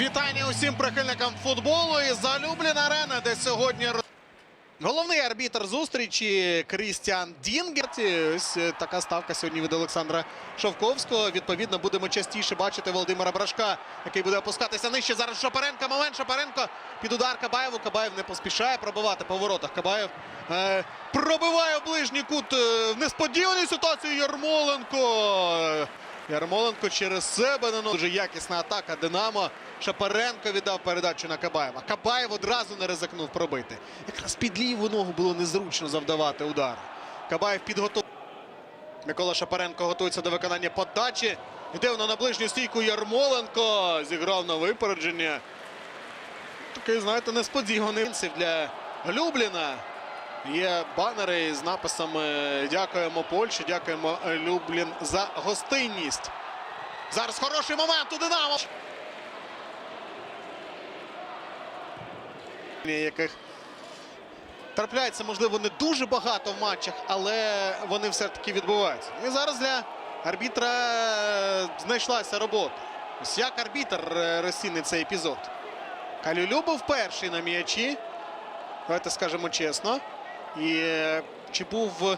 Вітання усім прихильникам футболу і залюблена арена, де сьогодні головний арбітр зустрічі Крістіан Дінгерт. Ось е, така ставка сьогодні від Олександра Шовковського. Відповідно, будемо частіше бачити Володимира Брашка, який буде опускатися нижче. Зараз Шапаренко. Момент Шапаренко під удар Кабаєву. Кабаєв не поспішає пробивати по воротах. Кабаєв е, пробиває в ближній кут е, в несподіваній ситуації Ярмоленко. Ярмоленко через себе наносить. Дуже якісна атака Динамо. Шапаренко віддав передачу на Кабаєва. Кабаєв одразу не ризикнув пробити. Якраз під ліву ногу було незручно завдавати удар. Кабаєв підготував. Микола Шапаренко готується до виконання подачі. Йде воно на ближню стійку Ярмоленко. Зіграв на випередження. Такий, знаєте, несподіваний для Любліна. Є банери з написами Дякуємо Польщі, дякуємо Люблін за гостинність. Зараз хороший момент у Динамо. Яких трапляється, можливо, не дуже багато в матчах, але вони все-таки відбуваються. І зараз для арбітра знайшлася робота. Ось як арбітр е, розцінить цей епізод. Калюлю був перший на м'ячі. Давайте скажемо чесно. І е, чи був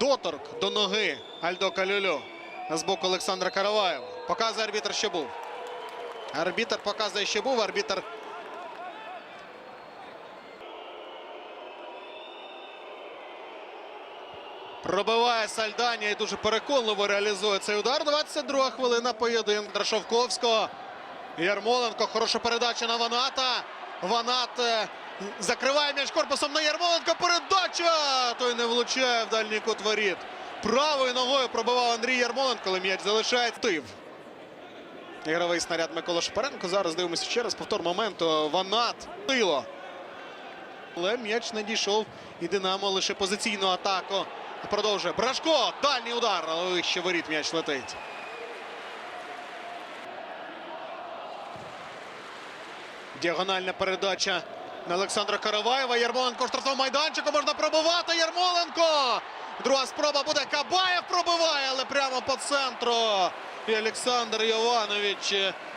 доторк до ноги Альдо Калюлю з боку Олександра Караваєва? Показує арбітр, що був. Арбітр показує, що був. Арбітр Пробиває Сальдані і дуже переконливо реалізує цей удар. 22 хвилина поєдинку Драшовковського. Ярмоленко. Хороша передача на Ваната. Ванат е, закриває м'яч корпусом на Ярмоленко. Передача! Той не влучає в дальній кут воріт. Правою ногою пробивав Андрій Ярмоленко, але м'яч залишає тив. Ігровий снаряд Микола Шапаренко. Зараз дивимося ще раз повтор моменту. Ванат. Тило. Але м'яч не дійшов. І Динамо лише позиційну атаку. Продовжує. Брашко. Дальній удар. Але вище воріт м'яч летить. Діагональна передача на Олександра Караваєва. Ярмоленко в штрафному майданчику. Можна пробивати. Ярмоленко. Друга спроба буде. Кабаєв пробиває, але прямо по центру. І Олександр Йованович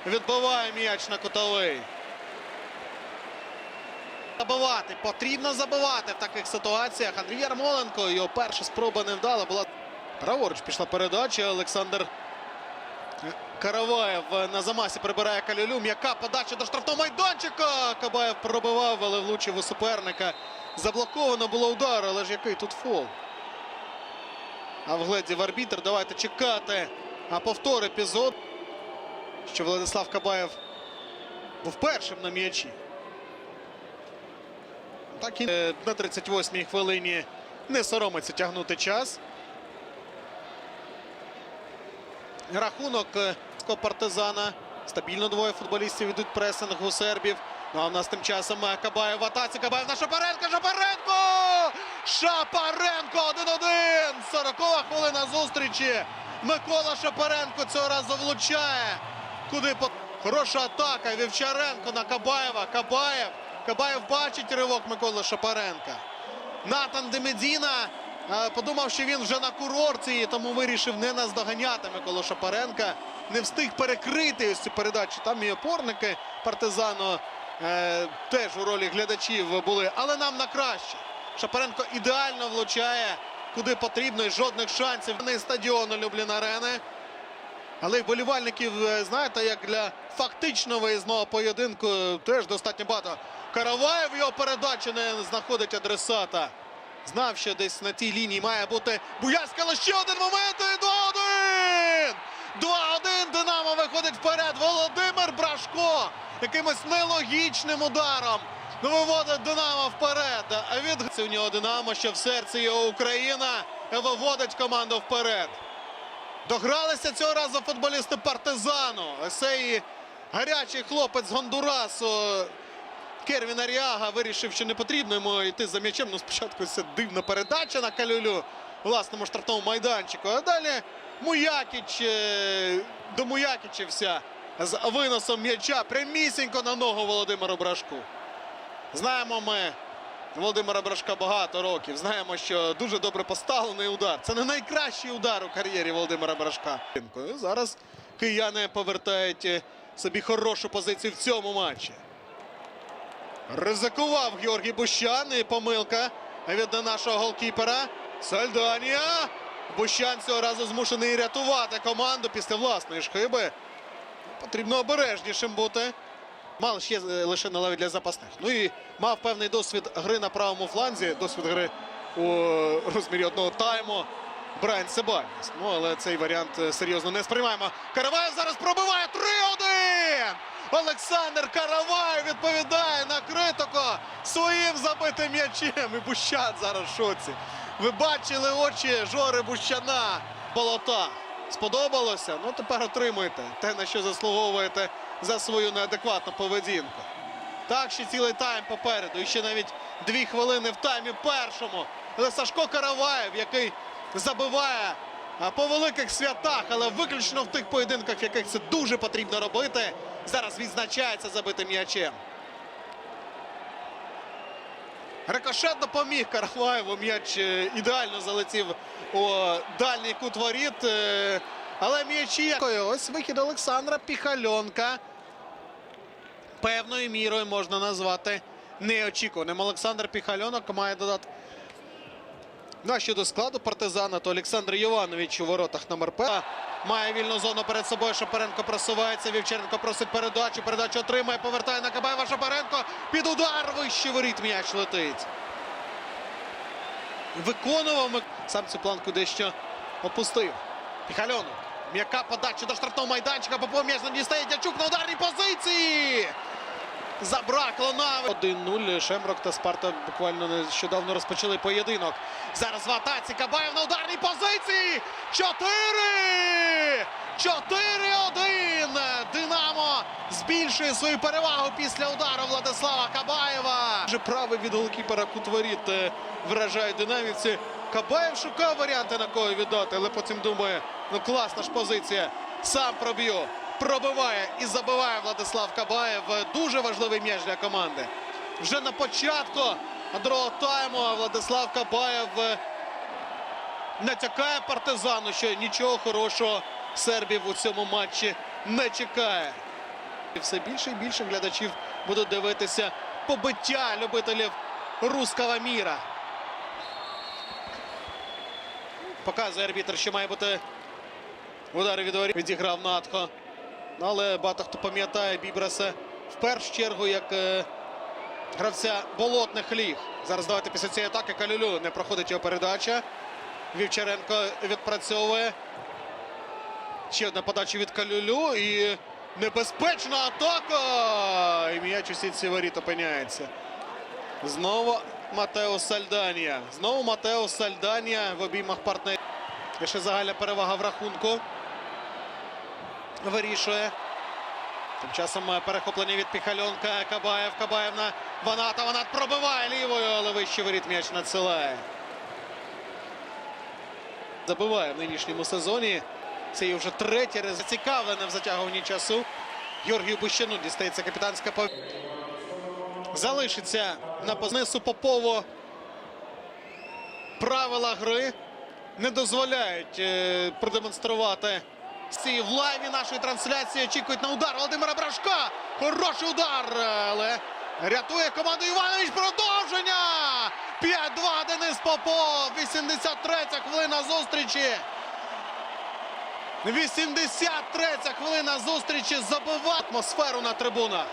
відбиває м'яч на кутовий. Забивати. Потрібно забивати в таких ситуаціях. Андрій Ярмоленко. Його перша спроба не вдала. Була праворуч пішла передача. Олександр Караваєв на замасі прибирає Калюлю. М'яка подача до штрафного майданчика. Кабаєв пробивав, але влучив у суперника. Заблоковано було удар, але ж який тут фол. А вгледів арбітр. Давайте чекати. А повтор епізод. Що Владислав Кабаєв був першим на м'ячі. Так і е, на 38-й хвилині не соромиться тягнути час. Рахунок е, партизана. Стабільно двоє футболістів йдуть пресинг у сербів. Ну а в нас тим часом Кабаєв в атаці. Кабаєв на Шапаренко. Шапаренко! Шапаренко 1-1! 40 хвилина зустрічі. Микола Шапаренко цього разу влучає. Куди по... Хороша атака. Вівчаренко на Кабаєва. Кабаєв. Кабаєв бачить ривок Миколи Шапаренка. Натан Демедіна е, подумав, що він вже на курорті, і тому вирішив не наздоганяти Миколу Шапаренка. Не встиг перекрити ось цю передачу. Там і опорники партизану е, теж у ролі глядачів були, але нам на краще. Шапаренко ідеально влучає куди потрібно і жодних шансів. Не стадіону Люблін арени. Але вболівальників, е, знаєте, як для фактично виїзного поєдинку теж достатньо багато. Караваєв його передачі не знаходить адресата. Знав, що десь на тій лінії має бути Буяльська, але ще один момент і 2-1! 2-1 Динамо виходить вперед. Володимир Брашко якимось нелогічним ударом виводить Динамо вперед. А від у нього Динамо, що в серці його Україна виводить команду вперед. Догралися цього разу футболісти партизану. Цей гарячий хлопець з Гондурасу. Кервін Аріага вирішив, що не потрібно йому йти за м'ячем. Ну, спочатку це дивна передача на Калюлю власному штрафному майданчику. А далі Муякіч е, до Муякічевся з виносом м'яча прямісінько на ногу Володимиру Брашку. Знаємо ми Володимира Брашка багато років. Знаємо, що дуже добре поставлений удар. Це не найкращий удар у кар'єрі Володимира Брашка. Зараз кияни повертають е, собі хорошу позицію в цьому матчі. Ризикував Георгій Бущан і помилка від нашого голкіпера. Сальданія. Бущан цього разу змушений рятувати команду після власної ж хиби. Потрібно обережнішим бути. Мало ще е, лише належить для запасних. Ну і мав певний досвід гри на правому фланзі, досвід гри у розмірі одного тайму. Брайан Себальніс. Ну, але цей варіант е, серйозно не сприймаємо. Караваєв зараз пробиває 3-1! Олександр Караваєв відповідає на критику своїм забитим м'ячем. І Бущан зараз в шоці. Ви бачили очі Жори Бущана. Болота. Сподобалося? Ну тепер отримуйте те, на що заслуговуєте за свою неадекватну поведінку. Так, ще цілий тайм попереду. І ще навіть дві хвилини в таймі першому. Але Сашко Караваєв, який забиває по великих святах, але виключно в тих поєдинках, в яких це дуже потрібно робити, зараз відзначається забитим м'ячем. Рикошет допоміг Караваєву. М'яч е, ідеально залетів у дальній кут воріт. Але Але м'ячі. Ось вихід Олександра Піхальонка. Певною мірою можна назвати неочікуваним. Олександр Піхальонок має додати. Ну, а щодо складу партизана, то Олександр Йованович у воротах номер 5. Має вільну зону перед собою. Шапаренко просувається. Вівчаренко просить передачу. Передачу отримає. Повертає на Кабаєва. Шапаренко. Під удар вище воріт м'яч летить. Виконував сам цю планку дещо опустив. Піхальонок. М'яка подача до штрафного майданчика. Попов м'яч не дістає. Дячук на. Забракло навіть. 1-0. Шемрок та Спарта буквально нещодавно розпочали поєдинок. Зараз в атаці Кабаєв на ударній позиції. 4! 4-1. Динамо збільшує свою перевагу після удару Владислава Кабаєва. Вже правий від голкіпера Кутворіт е, вражає динамівці. Кабаєв шукав варіанти на кого віддати, але потім думає, ну класна ж позиція. Сам проб'ю. Пробиває і забиває Владислав Кабаєв. Дуже важливий м'яч для команди. Вже на початку другого тайму Владислав Кабаєв е, натякає партизану, що нічого хорошого сербів у цьому матчі не чекає. Все більше і більше глядачів будуть дивитися побиття любителів руского міра. Показує арбітр, що має бути удари від воріт. Відіграв Натко. Ну, Але багато хто пам'ятає Бібраса в першу чергу як е, гравця болотних ліг. Зараз давайте після цієї атаки Калюлю не проходить його передача. Вівчаренко відпрацьовує. Ще одна подача від Калюлю і небезпечна атака. І м'яч у сітці воріт опиняється. Знову Матео Сальданія. Знову Матео Сальданія в обіймах партнерів. Ще загальна перевага в рахунку. Вирішує. Тим часом е, перехоплення від Піхальонка. Кабаєв. Кабаєв на Ваната. Ванат пробиває лівою, але вище воріт м'яч надсилає. Забиває в нинішньому сезоні. Це є вже третє зацікавлене в затягуванні часу. Георгію Бущану дістається капітанська пов... Залишиться на познесу Попову. Правила гри не дозволяють е, продемонструвати. Всі в лайві нашої трансляції очікують на удар Володимира Брашка. Хороший удар, але рятує команду Іванович. Продовження! 5-2 Денис Попов. 83-я хвилина зустрічі. 83-я хвилина зустрічі забиває атмосферу на трибунах.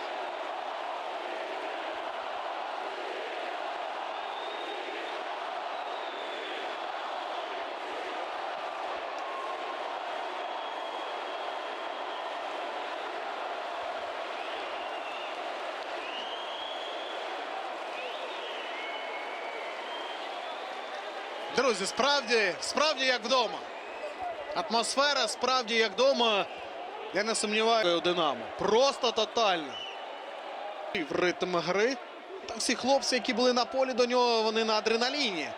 Друзі, справді, справді як вдома. Атмосфера справді як вдома. Я не сумніваюся у Динамо. Просто тотально. В ритм гри. Та всі хлопці, які були на полі до нього, вони на адреналіні.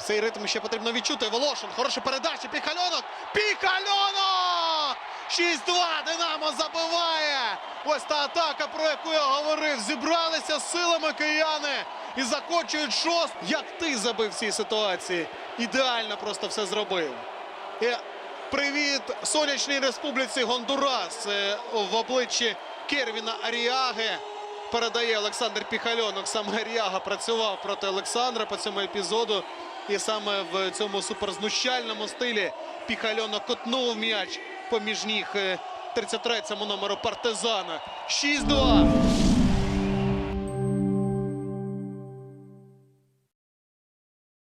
Цей ритм ще потрібно відчути. Волошин. Хороша передача. Піхальонок. Піхальонок! 6-2. Динамо забиває. Ось та атака, про яку я говорив. Зібралися з силами кияни і закочують шост. Як ти забив в цій ситуації? Ідеально просто все зробив. І Привіт сонячній республіці Гондурас Е, в обличчі Кервіна Аріаги. Передає Олександр Піхальонок. Саме Аріага працював проти Олександра по цьому епізоду. І саме в цьому суперзнущальному стилі Піхальонок котнув м'яч поміж ніг е, 33-му номеру партизана. 6-2.